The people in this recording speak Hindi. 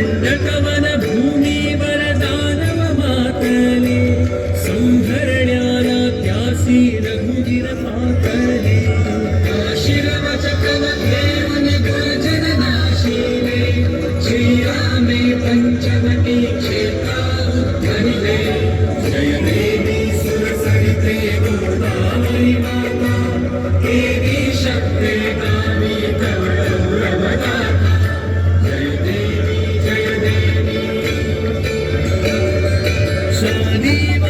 दण्डकवन भूमि वरदानव मातले सौन्दर्यानात्यासि रघुगिर मातले गुर्जननाशिने श्रिया मे पञ्चवटी क्षेत्रा उद्धरिणे जय देवी सुरसरिते गुरुदामयि माता, देवी शक्ते Leave